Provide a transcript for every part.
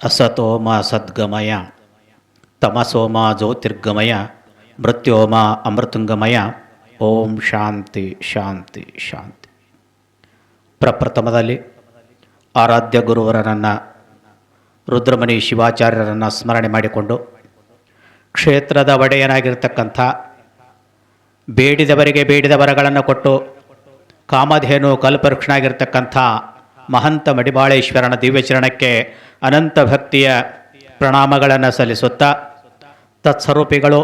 ಅಸತೋಮ ಸದ್ಗಮಯ ತಮಸೋಮ ಜ್ಯೋತಿರ್ಗಮಯ ಮೃತ್ಯೋಮ ಅಮೃತುಂಗಮಯ, ಓಂ ಶಾಂತಿ ಶಾಂತಿ ಶಾಂತಿ. ಪ್ರಪ್ರಥಮದಲ್ಲಿ ಆರಾಧ್ಯ ಗುರುವರನನ್ನು ರುದ್ರಮಣಿ ಶಿವಾಚಾರ್ಯರನ್ನು ಸ್ಮರಣೆ ಮಾಡಿಕೊಂಡು ಕ್ಷೇತ್ರದ ಒಡೆಯನಾಗಿರ್ತಕ್ಕಂಥ ಬೇಡಿದವರಿಗೆ ಬೇಡಿದ ವರಗಳನ್ನು ಕೊಟ್ಟು ಕಾಮಧೇನು ಕಲ್ಪವೃಕ್ಷನಾಗಿರ್ತಕ್ಕಂಥ ಮಹಂತ ಮಡಿಬಾಳೇಶ್ವರನ ದಿವ್ಯಚರಣಕ್ಕೆ ಅನಂತ ಭಕ್ತಿಯ ಪ್ರಣಾಮಗಳನ್ನು ಸಲ್ಲಿಸುತ್ತಾ ತತ್ಸ್ವರೂಪಿಗಳು,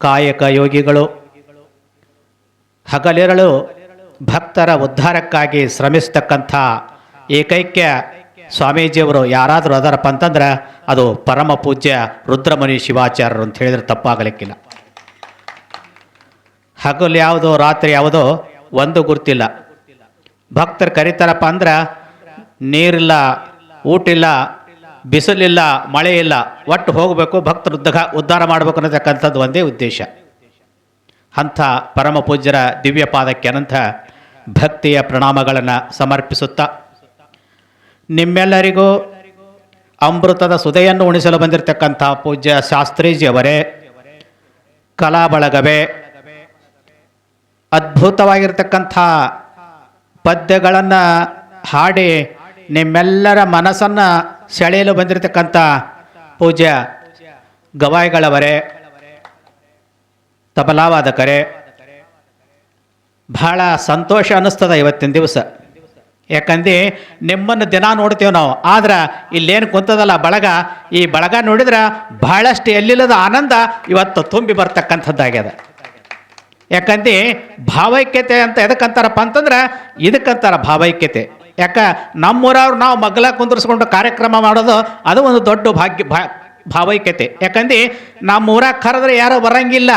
ಕಾಯಕ ಯೋಗಿಗಳು, ಹಗಲಿರಳು ಭಕ್ತರ ಉದ್ಧಾರಕ್ಕಾಗಿ ಶ್ರಮಿಸ್ತಕ್ಕಂಥ ಏಕೈಕ್ಯ ಸ್ವಾಮೀಜಿಯವರು ಯಾರಾದರೂ ಅದರಪ್ಪ ಅಂತಂದ್ರೆ ಅದು ಪರಮ ಪೂಜ್ಯ ರುದ್ರಮುನಿ ಶಿವಾಚಾರ್ಯರು ಅಂತ ಹೇಳಿದ್ರೆ ತಪ್ಪಾಗಲಿಕ್ಕಿಲ್ಲ. ಹಗಲು ಯಾವುದೋ, ರಾತ್ರಿ ಯಾವುದೋ ಒಂದು ಗುರ್ತಿಲ್ಲ. ಭಕ್ತರು ಕರೀತಾರಪ್ಪ ಅಂದ್ರೆ ನೀರಿಲ್ಲ, ಊಟಿಲ್ಲ, ಬಿಸಿಲಿಲ್ಲ ಮಳೆ ಇಲ್ಲ ಒಟ್ಟು ಹೋಗಬೇಕು, ಭಕ್ತರು ಉದ್ದ ಉದ್ಧಾರ ಮಾಡಬೇಕು ಅನ್ನತಕ್ಕಂಥದ್ದು ಒಂದೇ ಉದ್ದೇಶ. ಅಂಥ ಪರಮ ಪೂಜ್ಯರ ದಿವ್ಯ ಪಾದಕ್ಕೆ ಅನಂತ ಭಕ್ತಿಯ ಪ್ರಣಾಮಗಳನ್ನು ಸಮರ್ಪಿಸುತ್ತಾ ನಿಮ್ಮೆಲ್ಲರಿಗೂ ಅಮೃತದ ಸುದೆಯನ್ನು ಉಣಿಸಲು ಬಂದಿರತಕ್ಕಂಥ ಪೂಜ್ಯ ಶಾಸ್ತ್ರೀಜಿಯವರೇ ಕಲಾ ಬಳಗವೇ ಅದ್ಭುತವಾಗಿರ್ತಕ್ಕಂಥ ಪದ್ಯಗಳನ್ನು ಹಾಡಿ ನಿಮ್ಮೆಲ್ಲರ ಮನಸ್ಸನ್ನು ಸೆಳೆಯಲು ಬಂದಿರತಕ್ಕಂಥ ಪೂಜ್ಯ ಗವಾಯಿಗಳವರೇ, ತಬಲಾವಾದಕರೇ, ಬಹಳ ಸಂತೋಷ ಅನ್ನಿಸ್ತದ ಇವತ್ತಿನ ದಿವಸ. ಯಾಕಂದು ನಿಮ್ಮನ್ನು ದಿನ ನೋಡ್ತೀವಿ ನಾವು. ಆದ್ರೆ ಇಲ್ಲೇನು ಕುಂತದಲ್ಲ ಬಳಗ, ಈ ಬಳಗ ನೋಡಿದ್ರೆ ಬಹಳಷ್ಟು ಎಲ್ಲಿಲ್ಲದ ಆನಂದ ಇವತ್ತು ತುಂಬಿ ಬರ್ತಕ್ಕಂಥದ್ದಾಗ್ಯದ. ಯಾಕಂದ್ರೆ ಭಾವೈಕ್ಯತೆ ಅಂತ ಎದಕ್ಕಂತಾರಪ್ಪ ಅಂತಂದ್ರೆ ಇದಕ್ಕಂತಾರ ಭಾವೈಕ್ಯತೆ. ಯಾಕ ನಮ್ಮೂರವ್ರು ನಾವು ಮಗ್ಲ ಕುಂದರ್ಸ್ಕೊಂಡು ಕಾರ್ಯಕ್ರಮ ಮಾಡೋದು ಅದು ಒಂದು ದೊಡ್ಡ ಭಾಗ್ಯ ಭಾವೈಕ್ಯತೆ. ಯಾಕಂದ್ರೆ ನಮ್ಮೂರಾಗ ಕರೆದ್ರೆ ಯಾರೋ ಬರಂಗಿಲ್ಲ.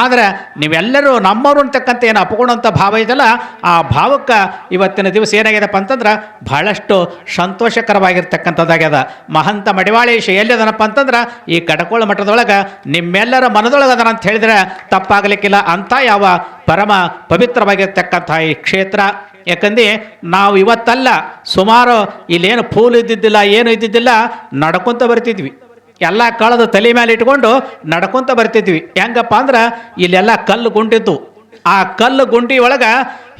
ಆದ್ರೆ ನೀವೆಲ್ಲರೂ ನಮ್ಮವರು ಅಂತಕ್ಕಂಥ ಏನು ಅಪ್ಕೊಳ್ಳೋಂಥ ಭಾವ ಇದೆಯಲ್ಲ, ಆ ಭಾವಕ್ಕೆ ಇವತ್ತಿನ ದಿವಸ ಏನಾಗ್ಯದಪ್ಪ ಅಂತಂದ್ರೆ ಬಹಳಷ್ಟು ಸಂತೋಷಕರವಾಗಿರ್ತಕ್ಕಂಥದ್ದಾಗ್ಯದ. ಮಹಂತ ಮಡಿವಾಳೇಶ ಎಲ್ಲಿದನಪ್ಪ ಅಂತಂದ್ರೆ, ಈ ಕಡಕೋಳ ಮಠದೊಳಗೆ ನಿಮ್ಮೆಲ್ಲರ ಮನದೊಳಗೆ ಅದನ ಅಂತ ಹೇಳಿದ್ರೆ ತಪ್ಪಾಗಲಿಕ್ಕಿಲ್ಲ ಅಂತ ಯಾವ ಪರಮ ಪವಿತ್ರವಾಗಿರ್ತಕ್ಕಂಥ ಈ ಕ್ಷೇತ್ರ. ಯಾಕಂದ್ರೆ ನಾವು ಇವತ್ತಲ್ಲ ಸುಮಾರು ಇಲ್ಲೇನು ಫೂಲ್ ಇದ್ದಿದ್ದಿಲ್ಲ, ಏನು ಇದ್ದಿದ್ದಿಲ್ಲ, ನಡ್ಕೊತ ಬರ್ತಿದ್ವಿ. ಎಲ್ಲ ಕಳೆದು ತಲೆ ಮೇಲೆ ಇಟ್ಕೊಂಡು ನಡ್ಕೊಂತ ಬರ್ತಿದ್ವಿ. ಹೆಂಗಪ್ಪ ಅಂದ್ರೆ ಇಲ್ಲೆಲ್ಲ ಕಲ್ಲು ಗುಂಡಿದ್ದು ಆ ಕಲ್ಲು ಗುಂಡಿ ಒಳಗೆ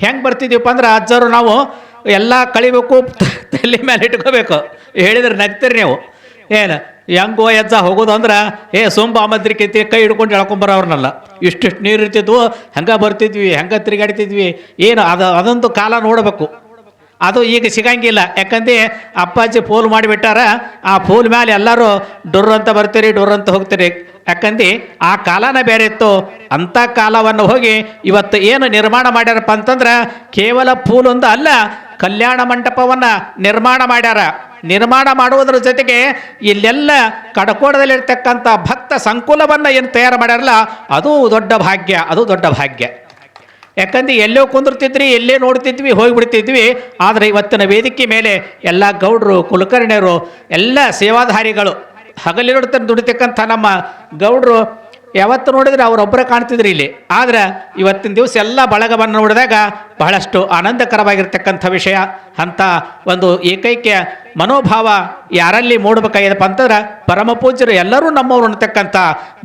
ಹೆಂಗೆ ಬರ್ತಿದ್ವಿಪ್ಪ ಅಂದ್ರೆ ಅಜ್ಜರು ನಾವು ಎಲ್ಲ ಕಳಿಬೇಕು, ತಲೆ ಮೇಲೆ ಇಟ್ಕೋಬೇಕು. ಹೇಳಿದ್ರೆ ನಗ್ತೀರಿ ನೀವು. ಏನು, ಹೆಂಗೋ ಎಜ್ಜ ಹೋಗೋದು ಅಂದ್ರೆ, ಏ ಸೊಂಬ ಮದ್ರಿಕೈತಿ ಕೈ ಹಿಡ್ಕೊಂಡು ಎಳ್ಕೊಂಬರೋರ್ನಲ್ಲ ಇಷ್ಟಿಷ್ಟು ನೀರು ಇರ್ತಿದ್ವು, ಹೆಂಗೆ ಬರ್ತಿದ್ವಿ, ಹೆಂಗೆ ತಿರುಗಾಡ್ತಿದ್ವಿ, ಏನು ಅದು ಅದೊಂದು ಕಾಲ ನೋಡಬೇಕು. ಅದು ಈಗ ಸಿಗಂಗಿಲ್ಲ. ಯಾಕಂದ್ರೆ ಅಪ್ಪಾಜಿ ಪೋಲ್ ಮಾಡಿಬಿಟ್ಟಾರ. ಆ ಪೋಲ್ ಮೇಲೆ ಎಲ್ಲರೂ ಡೊರ್ ಅಂತ ಬರ್ತೀರಿ ಡೊರ್ ಅಂತ ಹೋಗ್ತೀರಿ. ಯಾಕಂದ್ರೆ ಆ ಕಾಲನ ಬೇರೆ ಇತ್ತು. ಅಂಥ ಕಾಲವನ್ನು ಹೋಗಿ ಇವತ್ತು ಏನು ನಿರ್ಮಾಣ ಮಾಡ್ಯಾರಪ್ಪ ಅಂತಂದ್ರೆ ಕೇವಲ ಪೂಲ್ ಒಂದು ಅಲ್ಲ, ಕಲ್ಯಾಣ ಮಂಟಪವನ್ನು ನಿರ್ಮಾಣ ಮಾಡ್ಯಾರ. ನಿರ್ಮಾಣ ಮಾಡುವುದರ ಜೊತೆಗೆ ಇಲ್ಲೆಲ್ಲ ಕಡಕೋಡದಲ್ಲಿರ್ತಕ್ಕಂಥ ಭಕ್ತ ಸಂಕುಲವನ್ನು ಏನು ತಯಾರು ಮಾಡ್ಯಾರಲ್ಲ, ಅದು ದೊಡ್ಡ ಭಾಗ್ಯ, ಅದು ದೊಡ್ಡ ಭಾಗ್ಯ. ಯಾಕಂದ್ರೆ ಎಲ್ಲೋ ಕುಂದಿರ್ತಿದ್ರಿ ಎಲ್ಲೇ ನೋಡ್ತಿದ್ವಿ, ಹೋಗಿಬಿಡ್ತಿದ್ವಿ. ಆದರೆ ಇವತ್ತಿನ ವೇದಿಕೆ ಮೇಲೆ ಎಲ್ಲ ಗೌಡರು, ಕುಲಕರ್ಣಿಯರು, ಎಲ್ಲ ಸೇವಾಧಾರಿಗಳು ಹಗಲಿರುತ್ತ ದುಡಿತಕ್ಕಂಥ ನಮ್ಮ ಗೌಡರು ಯಾವತ್ತು ನೋಡಿದ್ರೆ ಅವರೊಬ್ಬರೇ ಕಾಣ್ತಿದ್ರು ಇಲ್ಲಿ. ಆದ್ರೆ ಇವತ್ತಿನ ದಿವಸ ಎಲ್ಲ ಬಳಗವನ್ನು ನೋಡಿದಾಗ ಬಹಳಷ್ಟು ಆನಂದಕರವಾಗಿರ್ತಕ್ಕಂಥ ವಿಷಯ. ಅಂತ ಒಂದು ಏಕೈಕ್ಯ ಮನೋಭಾವ ಯಾರಲ್ಲಿ ಮೂಡಬೇಕಾಗ್ಯದಪ್ಪ ಅಂತಂದ್ರೆ, ಪರಮ ಪೂಜ್ಯರು ಎಲ್ಲರೂ ನಮ್ಮವರು ಅನ್ನತಕ್ಕಂಥ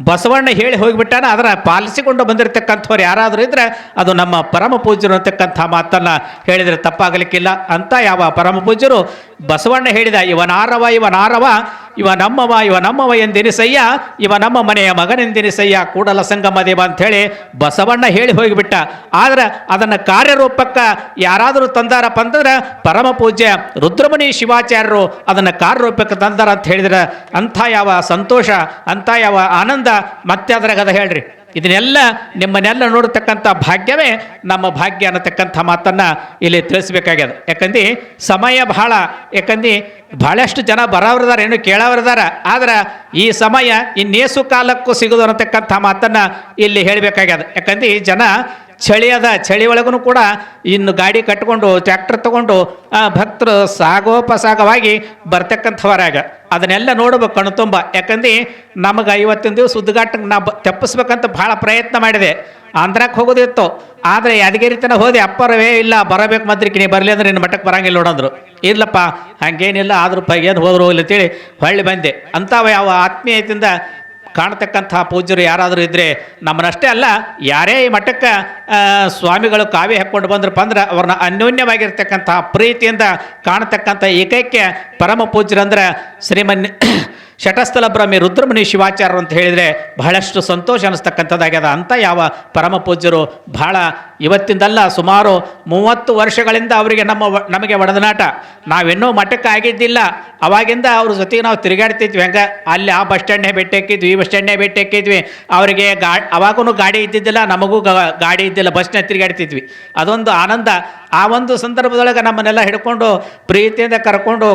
ಬಸವಣ್ಣ ಹೇಳಿ ಹೋಗಿಬಿಟ್ಟಾನ ಅದರ ಪಾಲಿಸಿಕೊಂಡು ಬಂದಿರತಕ್ಕಂಥವ್ರು ಯಾರಾದರೂ ಇದ್ರೆ ಅದು ನಮ್ಮ ಪರಮ ಪೂಜ್ಯರು ಅನ್ನತಕ್ಕಂಥ ಮಾತನ್ನು ಹೇಳಿದರೆ ತಪ್ಪಾಗಲಿಕ್ಕಿಲ್ಲ ಅಂತ ಯಾವ ಪರಮ ಪೂಜ್ಯರು ಬಸವಣ್ಣ ಹೇಳಿದ, ಇವನಾರವ ಇವನಾರವ ಇವ ನಮ್ಮವ ಇವ ನಮ್ಮವ ಎಂದೆನಿಸಯ್ಯ ಇವ ನಮ್ಮ ಮನೆಯ ಮಗನೆಂದೆನಿಸಯ್ಯ, ಕೂಡಲ ಸಂಗಮ ದೇವ ಅಂಥೇಳಿ ಬಸವಣ್ಣ ಹೇಳಿ ಹೋಗಿಬಿಟ್ಟ. ಆದರೆ ಅದನ್ನು ಕಾರ್ಯರೂಪಕ್ಕೆ ಯಾರಾದರೂ ತಂದಾರಪ್ಪ ಅಂತಂದ್ರೆ ಪರಮ ಪೂಜ್ಯ ರುದ್ರಮುನಿ ಶಿವಾಚಾರ್ಯರು ಅದನ್ನು ಕಾರ್ಯರೂಪಕ್ಕೆ ತಂದಾರ ಅಂತ ಹೇಳಿದ್ರೆ ಅಂಥ ಯಾವ ಸಂತೋಷ, ಅಂಥ ಯಾವ ಆನಂದ ಮತ್ತೆ ಅದ್ರಾಗದ ಹೇಳ್ರಿ. ಇದನ್ನೆಲ್ಲ ನಿಮ್ಮನ್ನೆಲ್ಲ ನೋಡತಕ್ಕಂಥ ಭಾಗ್ಯವೇ ನಮ್ಮ ಭಾಗ್ಯ ಅನ್ನತಕ್ಕಂಥ ಮಾತನ್ನು ಇಲ್ಲಿ ತಿಳಿಸ್ಬೇಕಾಗ್ಯದ. ಯಾಕಂದ್ರೆ ಸಮಯ ಬಹಳ ಯಾಕಂದ್ರೆ ಬಹಳಷ್ಟು ಜನ ಬರೋವ್ರದಾರ, ಏನು ಕೇಳೋವ್ರದಾರ, ಆದ್ರೆ ಈ ಸಮಯ ಇನ್ನೇಸು ಕಾಲಕ್ಕೂ ಸಿಗೋದು ಅನ್ನತಕ್ಕಂಥ ಮಾತನ್ನು ಇಲ್ಲಿ ಹೇಳಬೇಕಾಗ್ಯದ. ಯಾಕಂದ್ರೆ ಈ ಜನ ಚಳಿ ಅದ, ಚಳಿ ಒಳಗೂ ಕೂಡ ಇನ್ನು ಗಾಡಿ ಕಟ್ಕೊಂಡು ಟ್ರ್ಯಾಕ್ಟರ್ ತಗೊಂಡು ಭಕ್ತರು ಸಾಗೋಪಸಾಗವಾಗಿ ಬರ್ತಕ್ಕಂಥವರಾಗ. ಅದನ್ನೆಲ್ಲ ನೋಡ್ಬೇಕು ಕಣ್ತುಂಬ ಯಾಕಂದ್ರೆ ನಮಗೆ ಐವತ್ತಿನ ದಿವಸ ಉದ್ಘಾಟನೆ ನಾ ತೆಪ್ಪಿಸ್ಬೇಕಂತ ಭಾಳ ಪ್ರಯತ್ನ ಮಾಡಿದೆ. ಆಂಧ್ರಕ್ಕೆ ಹೋಗೋದಿತ್ತು. ಆದರೆ ಯಾದಗಿರಿ ತನಕ ಹೋದೆ, ಅಪ್ಪರವೇ ಇಲ್ಲ, ಬರಬೇಕು ಮದ್ರಿಕೆ ನೀ ಬರಲಿ ಅಂದ್ರೆ ನಿನ್ನ ಮಠಕ್ಕೆ ಬರಂಗಿಲ್ಲ ನೋಡಂದ್ರು ಇಲ್ಲಪ್ಪ, ಹಂಗೇನಿಲ್ಲ, ಆದ್ರೂ ಏನು ಹೋದ್ರು ಇಲ್ಲ ಅಂತೇಳಿ ಹೊಳ್ಳಿ ಬಂದೆ. ಅಂಥವು ಯಾವ ಆತ್ಮೀಯತೆಯಿಂದ ಕಾಣ್ತಕ್ಕಂಥ ಪೂಜ್ಯರು ಯಾರಾದರೂ ಇದ್ದರೆ ನಮ್ಮನ್ನಷ್ಟೇ ಅಲ್ಲ, ಯಾರೇ ಈ ಮಠಕ್ಕೆ ಸ್ವಾಮಿಗಳು ಕಾವ್ಯ ಹಾಕ್ಕೊಂಡು ಬಂದ್ರಪ್ಪ ಅಂದ್ರೆ ಅವ್ರನ್ನ ಅನ್ಯೋನ್ಯವಾಗಿರ್ತಕ್ಕಂತಹ ಪ್ರೀತಿಯಿಂದ ಕಾಣತಕ್ಕಂಥ ಏಕೈಕ್ಯ ಪರಮ ಪೂಜ್ಯರಂದ್ರೆ ಶ್ರೀಮನ್ ಶಟಸ್ಥಲ ಬ್ರಹ್ಮಿ ರುದ್ರಮುನಿ ಶಿವಾಚಾರ್ಯರು ಅಂತ ಹೇಳಿದರೆ ಬಹಳಷ್ಟು ಸಂತೋಷ ಅನ್ನಿಸ್ತಕ್ಕಂಥದ್ದಾಗ್ಯದ ಅಂತ ಯಾವ ಪರಮ ಪೂಜ್ಯರು ಬಹಳ ಇವತ್ತಿಂದಲ್ಲ ಸುಮಾರು ಮೂವತ್ತು ವರ್ಷಗಳಿಂದ ಅವರಿಗೆ ನಮ್ಮ ನಮಗೆ ಒಡೆದನಾಟ. ನಾವಿನ್ನೂ ಮಠಕ್ಕೆ ಆಗಿದ್ದಿಲ್ಲ ಅವಾಗಿಂದ ಅವ್ರ ಜೊತೆಗೆ ನಾವು ತಿರುಗಾಡ್ತಿದ್ವಿ. ಹೆಂಗೆ ಅಲ್ಲಿ ಆ ಬಸ್ ಸ್ಟ್ಯಾಂಡ್ನೇ ಭೇಟಿ ಹಾಕಿದ್ವಿ ಈ ಬಸ್ ಸ್ಟ್ಯಾಂಡ್ನೇ ಭೇಟಿ ಹಾಕಿದ್ವಿ ಅವರಿಗೆ ಗಾ ಅವಾಗೂ ಗಾಡಿ ಇದ್ದಿದ್ದಿಲ್ಲ, ನಮಗೂ ಗಾಡಿ ಇದ್ದಿಲ್ಲ ಬಸ್ನೇ ತಿರುಗಾಡ್ತಿದ್ವಿ. ಅದೊಂದು ಆನಂದ. ಆ ಒಂದು ಸಂದರ್ಭದೊಳಗೆ ನಮ್ಮನ್ನೆಲ್ಲ ಹಿಡ್ಕೊಂಡು ಪ್ರೀತಿಯಿಂದ ಕರ್ಕೊಂಡು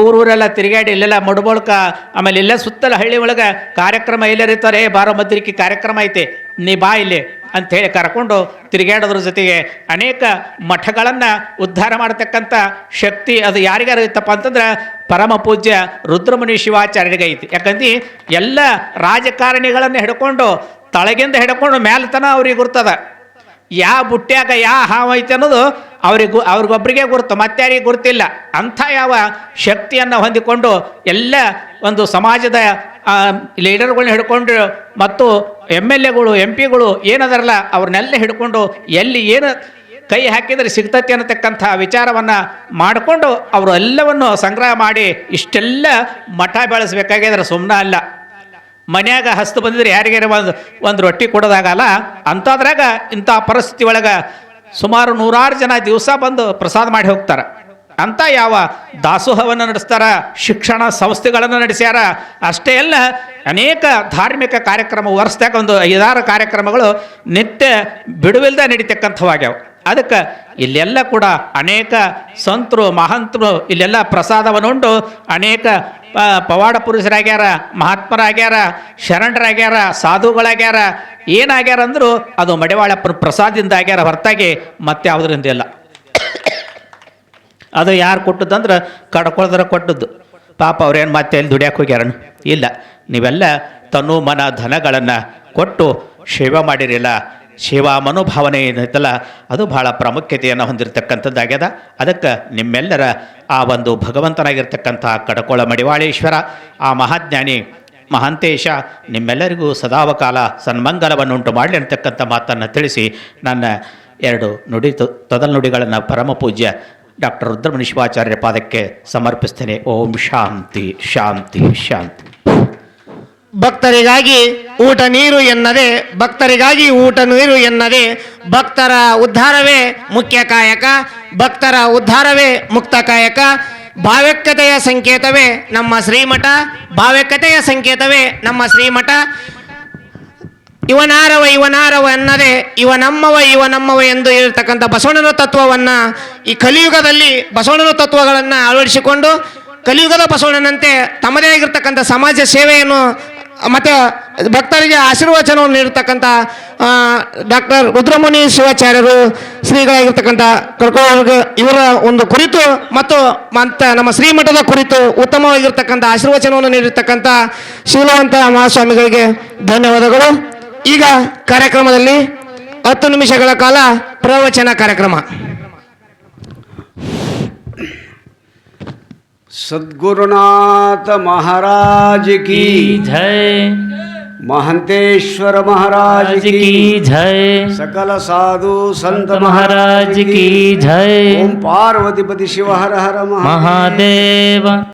ಊರೂರೆಲ್ಲ ತಿರುಗಾಡಿ ಇಲ್ಲೆಲ್ಲ ಮಡ್ಬೋಳ್ಕ, ಆಮೇಲೆ ಇಲ್ಲೇ ಸುತ್ತಲ ಹಳ್ಳಿ ಒಳಗೆ ಕಾರ್ಯಕ್ರಮ ಎಲ್ಲರಿರ್ತಾರೆ ಬಾರೋ ಮದ್ರಿಕೆ ಕಾರ್ಯಕ್ರಮ ಐತೆ, ನೀ ಬಾ ಇಲ್ಲಿ ಅಂಥೇಳಿ ಕರ್ಕೊಂಡು ತಿರುಗಾಡೋದ್ರ ಜೊತೆಗೆ ಅನೇಕ ಮಠಗಳನ್ನು ಉದ್ಧಾರ ಮಾಡತಕ್ಕಂಥ ಶಕ್ತಿ ಅದು ಯಾರಿಗಾರು ಇತ್ತಪ್ಪ ಅಂತಂದ್ರೆ ಪರಮ ಪೂಜ್ಯ ರುದ್ರಮುನಿ ಶಿವಾಚಾರ್ಯರಿಗೆ ಐತಿ. ಎಲ್ಲ ರಾಜಕಾರಣಿಗಳನ್ನು ಹಿಡ್ಕೊಂಡು ತಳಗಿಂದ ಹಿಡ್ಕೊಂಡು ಮೇಲ್ತನ ಅವ್ರಿಗೆ ಗುರ್ತದ. ಯಾವ ಬುಟ್ಟ್ಯಾಗ ಯಾವ ಹಾವೈತೆ ಅನ್ನೋದು ಅವ್ರಿಗೆ ಅವ್ರಿಗೊಬ್ಬರಿಗೆ ಗುರುತು, ಮತ್ತಾರಿಗೆ ಗುರುತಿಲ್ಲ. ಅಂಥ ಯಾವ ಶಕ್ತಿಯನ್ನು ಹೊಂದಿಕೊಂಡು ಎಲ್ಲ ಒಂದು ಸಮಾಜದ ಲೀಡರ್ಗಳನ್ನ ಹಿಡ್ಕೊಂಡು ಮತ್ತು ಎಂ ಎಲ್ ಎಗಳು, ಎಂ ಪಿಗಳು ಏನದಾರಲ್ಲ, ಅವ್ರನ್ನೆಲ್ಲ ಹಿಡ್ಕೊಂಡು ಎಲ್ಲಿ ಏನು ಕೈ ಹಾಕಿದರೆ ಸಿಗ್ತತಿ ಅನ್ನತಕ್ಕಂಥ ವಿಚಾರವನ್ನು ಮಾಡಿಕೊಂಡು ಅವರು ಎಲ್ಲವನ್ನು ಸಂಗ್ರಹ ಮಾಡಿ ಇಷ್ಟೆಲ್ಲ ಮಠ ಬೆಳೆಸ್ಬೇಕಾಗಿದ್ರೆ ಸುಮ್ಮನೆ ಅಲ್ಲ. ಮನ್ಯಾಗ ಹಸ್ತು ಬಂದಿದ್ರೆ ಯಾರಿಗಾರ ಒಂದು ಒಂದು ರೊಟ್ಟಿ ಕೊಡೋದಾಗಲ್ಲ, ಅಂಥದ್ರಾಗ ಇಂಥ ಪರಿಸ್ಥಿತಿ ಒಳಗೆ ಸುಮಾರು ನೂರಾರು ಜನ ದಿವಸ ಬಂದು ಪ್ರಸಾದ ಮಾಡಿ ಹೋಗ್ತಾರೆ. ಅಂತ ಯಾವ ದಾಸೋಹವನ್ನು ನಡೆಸ್ತಾರ, ಶಿಕ್ಷಣ ಸಂಸ್ಥೆಗಳನ್ನು ನಡೆಸ್ಯಾರ, ಅಷ್ಟೇ ಅಲ್ಲ, ಅನೇಕ ಧಾರ್ಮಿಕ ಕಾರ್ಯಕ್ರಮ, ವರ್ಷದಾಗ ಒಂದು ಐದಾರು ಕಾರ್ಯಕ್ರಮಗಳು ನಿತ್ಯ ಬಿಡುವಿಲ್ಲದೆ ನಡೀತಕ್ಕಂಥವಾಗ್ಯಾವ ಅದಕ್ಕೆ ಇಲ್ಲೆಲ್ಲ ಕೂಡ ಅನೇಕ ಸಂತರು, ಮಹಂತರು, ಇಲ್ಲೆಲ್ಲ ಪ್ರಸಾದವನ್ನು ಉಂಡು ಅನೇಕ ಪವಾಡ ಪುರುಷರಾಗ್ಯಾರ, ಮಹಾತ್ಮರಾಗ್ಯಾರ, ಶರಣರಾಗ್ಯಾರ, ಸಾಧುಗಳಾಗ್ಯಾರ. ಏನಾಗ್ಯಾರ ಅಂದ್ರು ಅದು ಮಡಿವಾಳಪ್ಪನ ಪ್ರಸಾದದಿಂದ ಆಗ್ಯಾರ ಹೊರತಾಗಿ ಮತ್ತೆ ಯಾವುದರಿಂದ ಇಲ್ಲ. ಅದು ಯಾರು ಕೊಟ್ಟದ್ದಂದ್ರೆ ಕಡ್ಕೊಳ್ದ್ರ ಕೊಟ್ಟದ್ದು. ಪಾಪ ಅವ್ರೇನು ಮತ್ತೆ ಎಲ್ಲಿ ದುಡಿಯಕ್ಕೆ ಹೋಗ್ಯಾರನು? ಇಲ್ಲ. ನೀವೆಲ್ಲ ತನು ಮನ ಧನಗಳನ್ನು ಕೊಟ್ಟು ಸೇವೆ ಮಾಡಿರಿಲ್ಲ. ಸೇವಾ ಮನೋಭಾವನೆ ಏನೈತಲ್ಲ ಅದು ಬಹಳ ಪ್ರಾಮುಖ್ಯತೆಯನ್ನು ಹೊಂದಿರತಕ್ಕಂಥದ್ದಾಗ್ಯದ. ಅದಕ್ಕೆ ನಿಮ್ಮೆಲ್ಲರ ಆ ಒಂದು ಭಗವಂತನಾಗಿರ್ತಕ್ಕಂಥ ಕಡಕೋಳ ಮಡಿವಾಳೇಶ್ವರ, ಆ ಮಹಾಜ್ಞಾನಿ ಮಹಾಂತೇಶ, ನಿಮ್ಮೆಲ್ಲರಿಗೂ ಸದಾವಕಾಲ ಸನ್ಮಂಗಲವನ್ನುಂಟು ಮಾಡಲಿ ಅಂತಕ್ಕಂಥ ಮಾತನ್ನು ತಿಳಿಸಿ ನನ್ನ ಎರಡು ನುಡಿ ತೊದಲ್ ನುಡಿಗಳನ್ನು ಪರಮ ಪೂಜ್ಯ ಡಾಕ್ಟರ್ ರುದ್ರಮುನಿ ಶಿವಾಚಾರ್ಯ ಪಾದಕ್ಕೆ ಸಮರ್ಪಿಸ್ತೇನೆ. ಓಂ ಶಾಂತಿ ಶಾಂತಿ ಶಾಂತಿ. ಭಕ್ತರಿಗಾಗಿ ಊಟ ನೀರು ಎನ್ನದೆ, ಭಕ್ತರಿಗಾಗಿ ಊಟ ನೀರು ಎನ್ನದೆ, ಭಕ್ತರ ಉದ್ಧಾರವೇ ಮುಖ್ಯ ಕಾಯಕ, ಭಕ್ತರ ಉದ್ಧಾರವೇ ಮುಕ್ತ ಕಾಯಕ. ಭಾವ್ಯಕ್ಕತೆಯ ಸಂಕೇತವೇ ನಮ್ಮ ಶ್ರೀಮಠ ಭಾವ್ಯಕ್ಕತೆಯ ಸಂಕೇತವೇ ನಮ್ಮ ಶ್ರೀಮಠ. ಇವನಾರವ ಇವನಾರವ ಎನ್ನದೆ, ಇವನಮ್ಮವ ಇವನಮ್ಮವ ಎಂದು ಇರತಕ್ಕಂಥ ಬಸವಣ್ಣನ ತತ್ವವನ್ನು ಈ ಕಲಿಯುಗದಲ್ಲಿ ಬಸವಣ್ಣನ ತತ್ವಗಳನ್ನು ಅಳವಡಿಸಿಕೊಂಡು, ಕಲಿಯುಗದ ಬಸವಣ್ಣನಂತೆ ತಮ್ಮದೇ ಆಗಿರ್ತಕ್ಕಂಥ ಸಮಾಜ ಸೇವೆಯನ್ನು ಮತ್ತು ಭಕ್ತರಿಗೆ ಆಶೀರ್ವಚನವನ್ನು ನೀಡತಕ್ಕಂಥ ಡಾಕ್ಟರ್ ರುದ್ರಮುನಿ ಶಿವಾಚಾರ್ಯರು ಶ್ರೀಗಳಾಗಿರ್ತಕ್ಕಂಥ ಕರ್ಕೊಂಡು ಇವರ ಒಂದು ಕುರಿತು ಮತ್ತು ಮತ್ತು ನಮ್ಮ ಶ್ರೀಮಠದ ಕುರಿತು ಉತ್ತಮವಾಗಿರ್ತಕ್ಕಂಥ ಆಶೀರ್ವಚನವನ್ನು ನೀಡಿರ್ತಕ್ಕಂಥ ಶೀಲವಂತ ಮಹಾಸ್ವಾಮಿಗಳಿಗೆ ಧನ್ಯವಾದಗಳು. ಈಗ ಕಾರ್ಯಕ್ರಮದಲ್ಲಿ ಹತ್ತು ನಿಮಿಷಗಳ ಕಾಲ ಪ್ರವಚನ ಕಾರ್ಯಕ್ರಮ. सद्गुरुनाथ महाराज की जय। महंतेश्वर महाराज की जय। सकल साधु संत महाराज की जय। ओम पार्वतीपति शिव हर हर महादेव।